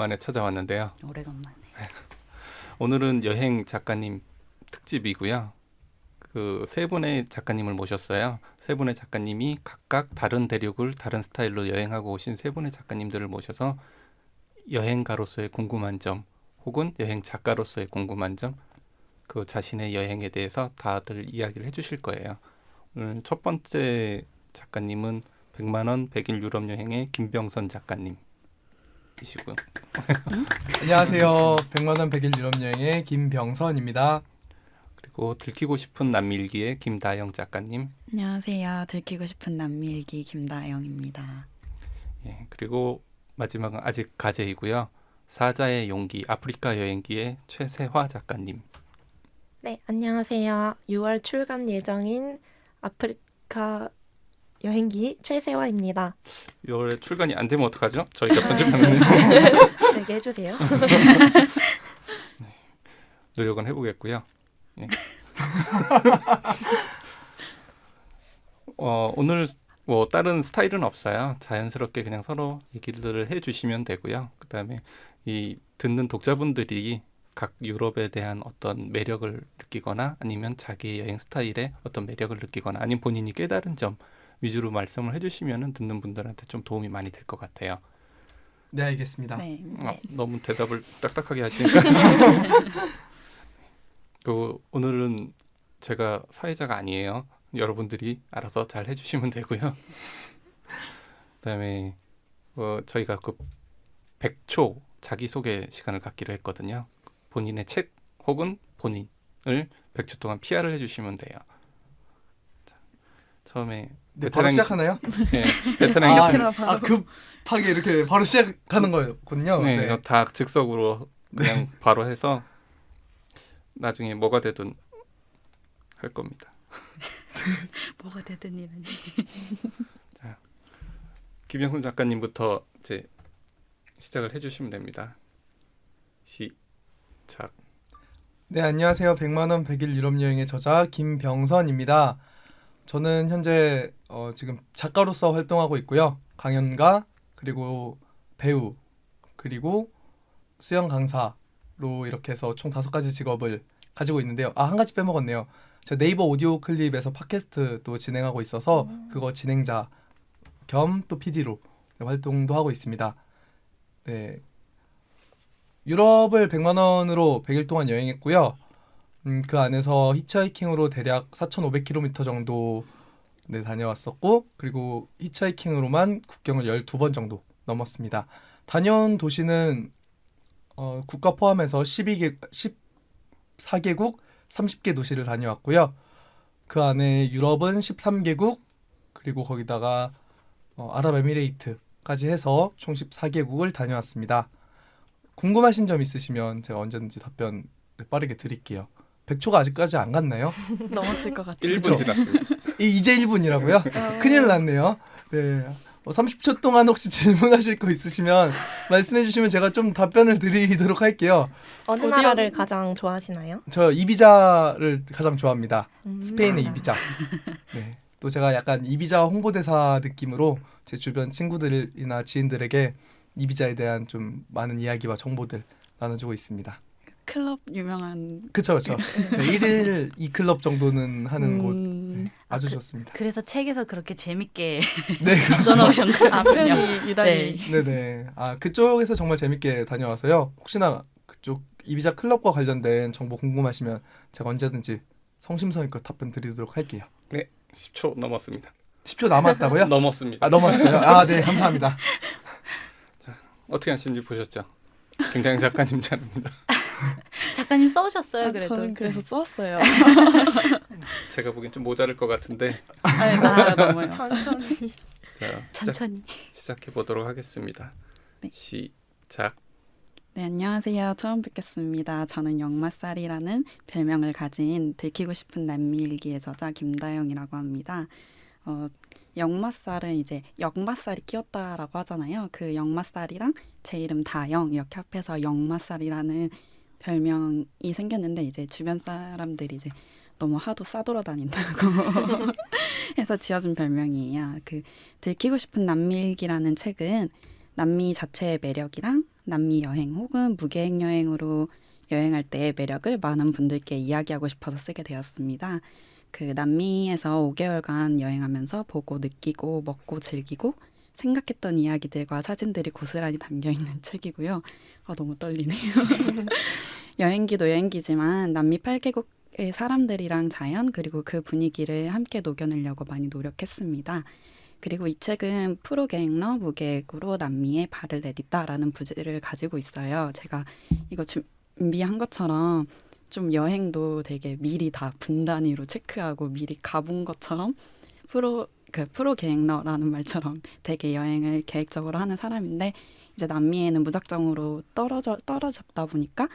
오래간만에 찾아왔는데요. 오래간만에. 오늘은 여행 작가님 특집이고요. 그 세 분의 작가님을 모셨어요. 세 분의 작가님이 각각 다른 대륙을 다른 스타일로 여행하고 오신 세 분의 작가님들을 모셔서 여행가로서의 궁금한 점 혹은 여행 작가로서의 궁금한 점 그 자신의 여행에 대해서 다들 이야기를 해주실 거예요. 오늘 첫 번째 작가님은 100만 원 100일 유럽 여행의 김병선 작가님 이시고요. 안녕하세요. 100만 원 100일 유럽 여행의 김병선입니다. 그리고 들키고 싶은 남일기의 김다영 작가님, 안녕하세요. 들키고 싶은 남미일기 김다영입니다. 예, 그리고 마지막은 아직 가제이고요. 사자의 용기 아프리카 여행기의 최세화 작가님. 네, 안녕하세요. 6월 출간 예정인 아프리카 여행기 최세화입니다. 6월에 출간이 안 되면 어떡하죠? 저희가 편집하면 되게 해주세요. 노력은 해보겠고요. 예. 어, 오늘 뭐 다른 스타일은 없어요. 자연스럽게 그냥 서로 얘기를 해주시면 되고요. 그다음에 이 듣는 독자분들이 각 유럽에 대한 어떤 매력을 느끼거나 아니면 자기 여행 스타일에 어떤 매력을 느끼거나 아니면 본인이 깨달은 점 위주로 말씀을 해주시면은 듣는 분들한테 좀 도움이 많이 될 것 같아요. 네, 알겠습니다. 네. 아, 너무 대답을 딱딱하게 하시니까. 그 오늘은 제가 사회자가 아니에요. 여러분들이 알아서 잘 해주시면 되고요. 그다음에 어, 저희가 그 100초 자기소개 시간을 갖기로 했거든요. 본인의 책 혹은 본인을 100초 동안 PR을 해주시면 돼요. 자, 처음에 네, 바로 베테랑- 시작하나요? 예, 베테랑 아, 교수님 아, 급하게 이렇게 바로 시작하는 거였군요. 네, 네. 이거 다 즉석으로 그냥 바로 해서 나중에 뭐가 되든 할 겁니다. 뭐가 되든 이라니. 김영순 작가님부터 이제 시작을 해주시면 됩니다. 시작. 네, 안녕하세요. 100만 원 100일 유럽 여행의 저자 김병선입니다. 저는 현재 어, 지금 작가로서 활동하고 있고요. 강연가 그리고 배우 그리고 수영 강사로 이렇게 해서 총 다섯 가지 직업을 가지고 있는데요. 아, 한 가지 빼먹었네요. 제가 네이버 오디오 클립에서 팟캐스트도 진행하고 있어서 그거 진행자 겸 또 PD로 활동도 하고 있습니다. 네. 유럽을 100만 원으로 100일 동안 여행했고요. 음, 그 안에서 히치하이킹으로 대략 4,500km 정도 네, 다녀왔었고 그리고 히치하이킹으로만 국경을 12번 정도 넘었습니다. 다녀온 도시는 어, 국가 포함해서 12개 14개국 30개 도시를 다녀왔고요. 그 안에 유럽은 13개국 그리고 거기다가 어, 아랍에미레이트까지 해서 총 14개국을 다녀왔습니다. 궁금하신 점 있으시면 제가 언제든지 답변 네, 빠르게 드릴게요. 100초가 아직까지 안 갔나요? 넘었을 것 같아요. 1분 지났어요. 이, 이제 1분이라고요? 큰일 났네요. 네. 어, 30초 동안 혹시 질문하실 거 있으시면 말씀해 주시면 제가 좀 답변을 드리도록 할게요. 어느 어디요? 나라를 가장 좋아하시나요? 저 이비자를 가장 좋아합니다. 음. 스페인의 이비자. 네. 또 제가 약간 이비자 홍보대사 느낌으로 제 주변 친구들이나 지인들에게 이비자에 대한 좀 많은 이야기와 정보들 나눠주고 있습니다. 클럽 유명한. 그쵸 그쵸. 네, 1일 2클럽 정도는 하는 곳 음, 네, 아주 그- 좋습니다. 그래서 책에서 그렇게 재밌게 네, 그렇죠. 써놓으신 거군요. 아, 표현이 유달리. 네네. 아 그쪽에서 정말 재밌게 다녀와서요. 혹시나 그쪽 이비자 클럽과 관련된 정보 궁금하시면 제가 언제든지 성심성의껏 답변 드리도록 할게요. 10초 넘었습니다. 10초 남았다고요? 넘었습니다. 아 넘었어요. 아 네 감사합니다. 어떻게 하시는지 보셨죠? 굉장히 작가님 잘합니다. 작가님 써오셨어요 아, 그래도. 저는 그래서 썼어요. 제가 보기엔 좀 모자랄 것 같은데 아니, 나 넘어요. 천천히. 자 천천히. 시작해 보도록 하겠습니다. 네. 시작. 네, 안녕하세요. 처음 뵙겠습니다. 저는 역마살이라는 별명을 가진 들키고 싶은 남미 일기의 저자 김다영이라고 합니다. 어, 역마살은 이제 역마살이 끼었다라고 하잖아요. 그 역마살이랑 제 이름 다영 이렇게 합해서 역마살이라는 별명이 생겼는데 이제 주변 사람들이 이제 너무 하도 싸돌아다닌다고 해서 지어준 별명이에요. 그 들키고 싶은 남미일기라는 책은 남미 자체의 매력이랑 남미 여행 혹은 무계획 여행으로 여행할 때의 매력을 많은 분들께 이야기하고 싶어서 쓰게 되었습니다. 그 남미에서 5개월간 여행하면서 보고 느끼고 먹고 즐기고 생각했던 이야기들과 사진들이 고스란히 담겨 있는 책이고요. 아 너무 떨리네요. 여행기도 여행기지만 남미 8개국의 사람들이랑 자연 그리고 그 분위기를 함께 녹여내려고 많이 노력했습니다. 그리고 이 책은 프로계획러 무계획으로 남미에 발을 내딛다라는 부제를 가지고 있어요. 제가 이거 준비한 것처럼 좀 여행도 되게 미리 다 분단위로 체크하고 미리 가본 것처럼 프로 그 프로 계획러라는 말처럼 되게 여행을 계획적으로 하는 사람인데 이제 남미에는 무작정으로 떨어져 떨어졌다 보니까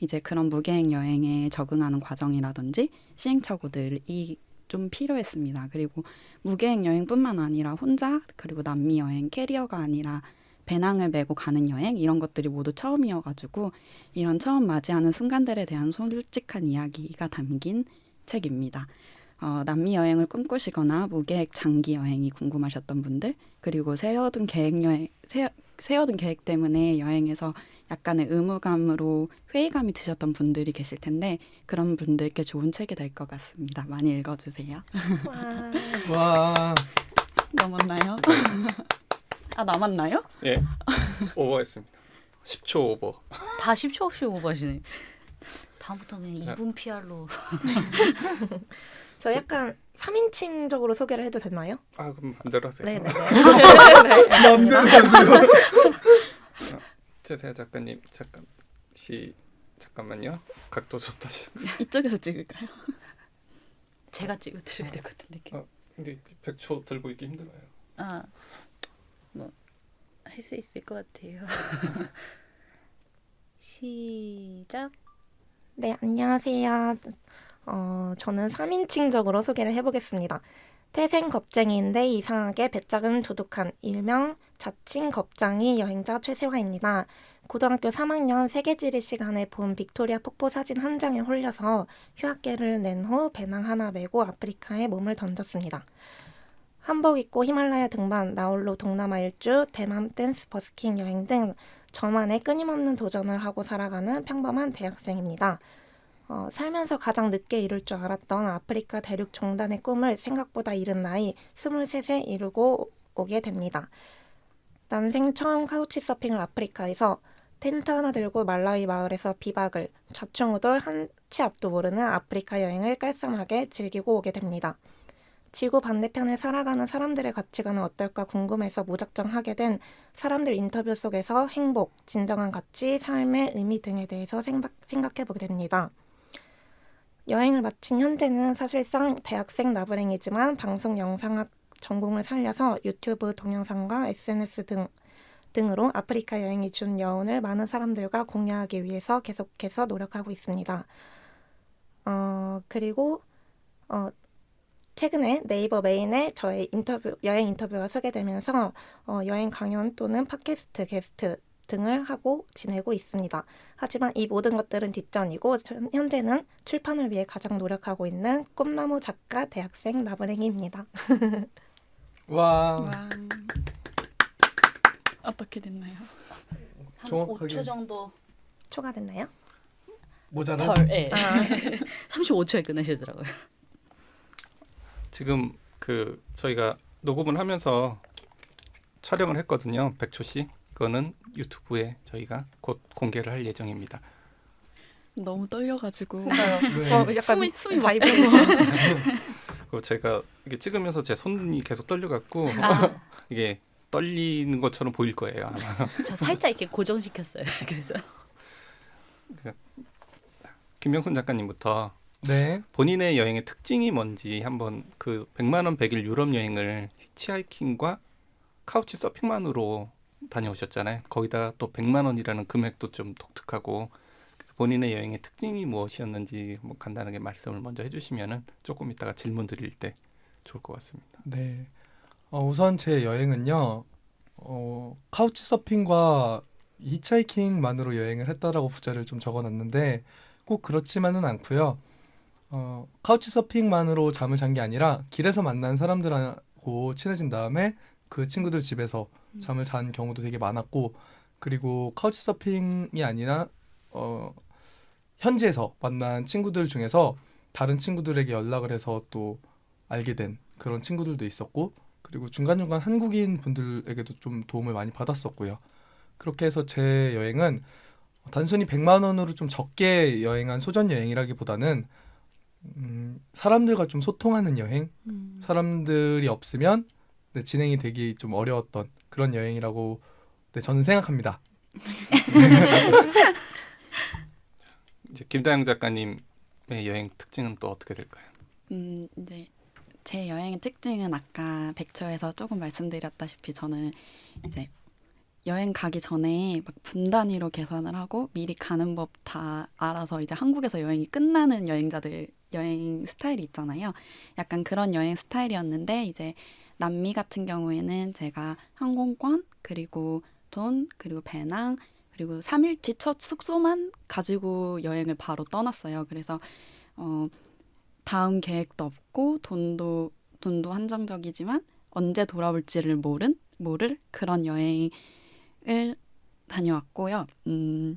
이제 그런 무계획 여행에 적응하는 과정이라든지 시행착오들이 좀 필요했습니다. 그리고 무계획 여행뿐만 아니라 혼자 그리고 남미 여행 캐리어가 아니라 배낭을 메고 가는 여행 이런 것들이 모두 처음이어가지고 이런 처음 맞이하는 순간들에 대한 솔직한 이야기가 담긴 책입니다. 어, 남미 여행을 꿈꾸시거나 무계획 장기 여행이 궁금하셨던 분들 그리고 세워둔 계획 여행 세, 세워둔 계획 때문에 여행에서 약간의 의무감으로 회의감이 드셨던 분들이 계실 텐데 그런 분들께 좋은 책이 될 것 같습니다. 많이 읽어주세요. 와. 와 넘었나요? 아 남았나요? 예. 오버했습니다. 10초 오버. 다 10초 없이 오버하시네. 다음부터는 자. 2분 PR로. 저 약간 3인칭적으로 소개를 해도 되나요? 아 그럼 마음대로 하세요. 네네네. 네, 마음대로 알겠습니다. 하세요. 최세아 작가님 잠깐 시 잠깐만요. 각도 좀 다시. 이쪽에서 찍을까요? 제가 찍어드려야 될 것 같은데. 어. 근데 100초 들고 있기 힘들어요. 아, 뭐 할 수 있을 것 같아요. 시작. 네, 안녕하세요. 어, 저는 3인칭적으로 소개를 해보겠습니다. 태생 겁쟁이인데 이상하게 배짝은 두둑한 일명 자칭 겁장이 여행자 최세화입니다. 고등학교 3학년 세계지리 시간에 본 빅토리아 폭포 사진 한 장에 홀려서 휴학계를 낸 후 배낭 하나 메고 아프리카에 몸을 던졌습니다. 한복 입고 히말라야 등반, 나홀로 동남아 일주, 대만 댄스 버스킹 여행 등 저만의 끊임없는 도전을 하고 살아가는 평범한 대학생입니다. 어, 살면서 가장 늦게 이룰 줄 알았던 아프리카 대륙 종단의 꿈을 생각보다 이른 나이 23세 이루고 오게 됩니다. 난생 처음 카우치 서핑을 아프리카에서 텐트 하나 들고 말라위 마을에서 비박을 좌충우돌 한 치 앞도 모르는 아프리카 여행을 깔쌈하게 즐기고 오게 됩니다. 지구 반대편에 살아가는 사람들의 가치관은 어떨까 궁금해서 무작정 하게 된 사람들 인터뷰 속에서 행복, 진정한 가치, 삶의 의미 등에 대해서 생각해 보게 됩니다. 여행을 마친 현재는 사실상 대학생 나부랭이지만 방송 영상학 전공을 살려서 유튜브 동영상과 SNS 등 등으로 아프리카 여행이 준 여운을 많은 사람들과 공유하기 위해서 계속해서 노력하고 있습니다. 어, 그리고 어, 최근에 네이버 메인에 저의 인터뷰 여행 인터뷰가 소개되면서 어, 여행 강연 또는 팟캐스트 게스트 등을 하고 지내고 있습니다. 하지만 이 모든 것들은 뒷전이고 전- 현재는 출판을 위해 가장 노력하고 있는 꿈나무 작가 대학생 나부랭이입니다. 와 와. 어떻게 됐나요? 한 정확하게. 5초 정도. 초가 됐나요? 모자란 덜. 예. 아, 35초에 끝내시더라고요. 지금 그 저희가 녹음을 하면서 촬영을 했거든요. 100초씩. 이거는 유튜브에 저희가 곧 공개를 할 예정입니다. 너무 떨려가지고 네. 어, 약간 숨이- 숨이 막 바이브. 그리고 제가 이게 찍으면서 제 손이 계속 떨려갖고 아, 이게 떨리는 것처럼 보일 거예요. 아마. 저 살짝 이렇게 고정시켰어요. 그래서 김명순 작가님부터 네 본인의 여행의 특징이 뭔지 한번 그 100만 원 100일 유럽 여행을 히치하이킹과 카우치 서핑만으로 다녀오셨잖아요. 거기다 또 100만 원이라는 금액도 좀 독특하고 본인의 여행의 특징이 무엇이었는지 뭐 간단하게 말씀을 먼저 해주시면은 조금 이따가 질문 드릴 때 좋을 것 같습니다. 네. 어, 우선 제 여행은요. 어, 카우치 서핑과 히치하이킹만으로 여행을 했다라고 부제를 좀 적어놨는데 꼭 그렇지만은 않고요. 어, 카우치 서핑만으로 잠을 잔 게 아니라 길에서 만난 사람들하고 친해진 다음에 그 친구들 집에서 잠을 잔 경우도 되게 많았고 그리고 카우치 서핑이 아니라 어, 현지에서 만난 친구들 중에서 다른 친구들에게 연락을 해서 또 알게 된 그런 친구들도 있었고 그리고 중간중간 한국인 분들에게도 좀 도움을 많이 받았었고요. 그렇게 해서 제 여행은 단순히 100만 원으로 좀 적게 여행한 소전 여행이라기보다는 음, 사람들과 좀 소통하는 여행, 음. 사람들이 없으면 네, 진행이 되기 좀 어려웠던 그런 여행이라고 네, 저는 생각합니다. 이제 김다영 작가님의 여행 특징은 또 어떻게 될까요? 음, 이제 제 여행의 특징은 아까 백초에서 조금 말씀드렸다시피 저는 이제 여행 가기 전에 막 분 단위로 계산을 하고 미리 가는 법 다 알아서 이제 한국에서 여행이 끝나는 여행자들 여행 스타일이 있잖아요. 약간 그런 여행 스타일이었는데 이제 남미 같은 경우에는 제가 항공권 그리고 돈 그리고 배낭 그리고 3일치 첫 숙소만 가지고 여행을 바로 떠났어요. 그래서 어 다음 계획도 없고 돈도 돈도 한정적이지만 언제 돌아올지를 모른 모를 그런 여행을 다녀왔고요. 음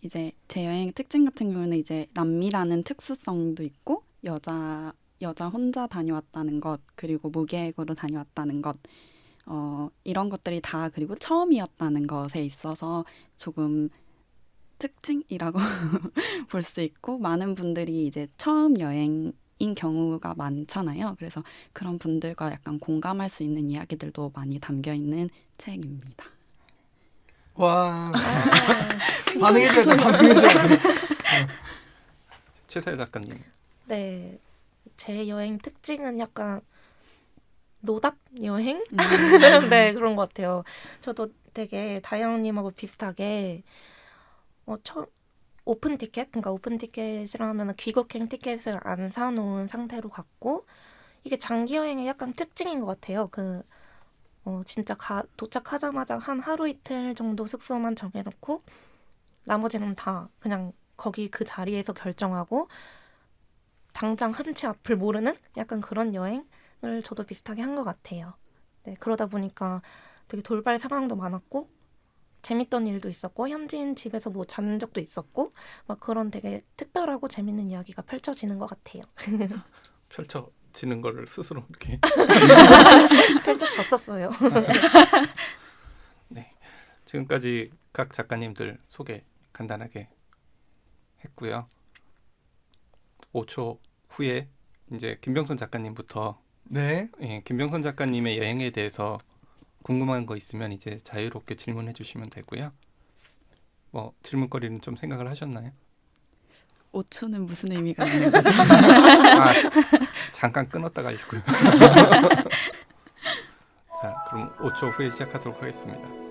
이제 제 여행 특징 같은 경우는 이제 남미라는 특수성도 있고 여자 여자 혼자 다녀왔다는 것 그리고 무계획으로 다녀왔다는 것 어, 이런 것들이 다 그리고 처음이었다는 것에 있어서 조금 특징이라고 볼 수 있고 많은 분들이 이제 처음 여행인 경우가 많잖아요. 그래서 그런 분들과 약간 공감할 수 있는 이야기들도 많이 담겨 있는 책입니다. 와 아, 반응해줘야 돼, 반응해줘야 돼. 최사야 작가님. 네. 제 여행 특징은 약간 노답 여행? 음. 네, 그런 것 같아요. 저도 되게 다영님하고 비슷하게 어, 처, 오픈 티켓? 그러니까 오픈 티켓이라 하면 귀국행 티켓을 안 사놓은 상태로 갔고 이게 장기 여행의 약간 특징인 것 같아요. 그 어, 진짜 가, 도착하자마자 한 하루 이틀 정도 숙소만 정해놓고 나머지는 다 그냥 거기 그 자리에서 결정하고 당장 한 치 앞을 모르는 약간 그런 여행을 저도 비슷하게 한 것 같아요. 네, 그러다 보니까 되게 돌발 상황도 많았고 재밌던 일도 있었고 현지인 집에서 뭐 자는 적도 있었고 막 그런 되게 특별하고 재밌는 이야기가 펼쳐지는 것 같아요. 펼쳐지는 거를 스스로 이렇게 펼쳐졌었어요. 지금까지 각 작가님들 소개 간단하게 했고요. 5초 후에 이제 김병선 작가님부터 네, 예, 김병선 작가님의 여행에 대해서 궁금한 거 있으면 이제 자유롭게 질문해 주시면 되고요. 뭐 질문거리는 좀 생각을 하셨나요? 5초는 무슨 의미가 있는 거죠? 아, 잠깐 끊었다가 하려고요. 자, 그럼 5초 후에 시작하도록 하겠습니다.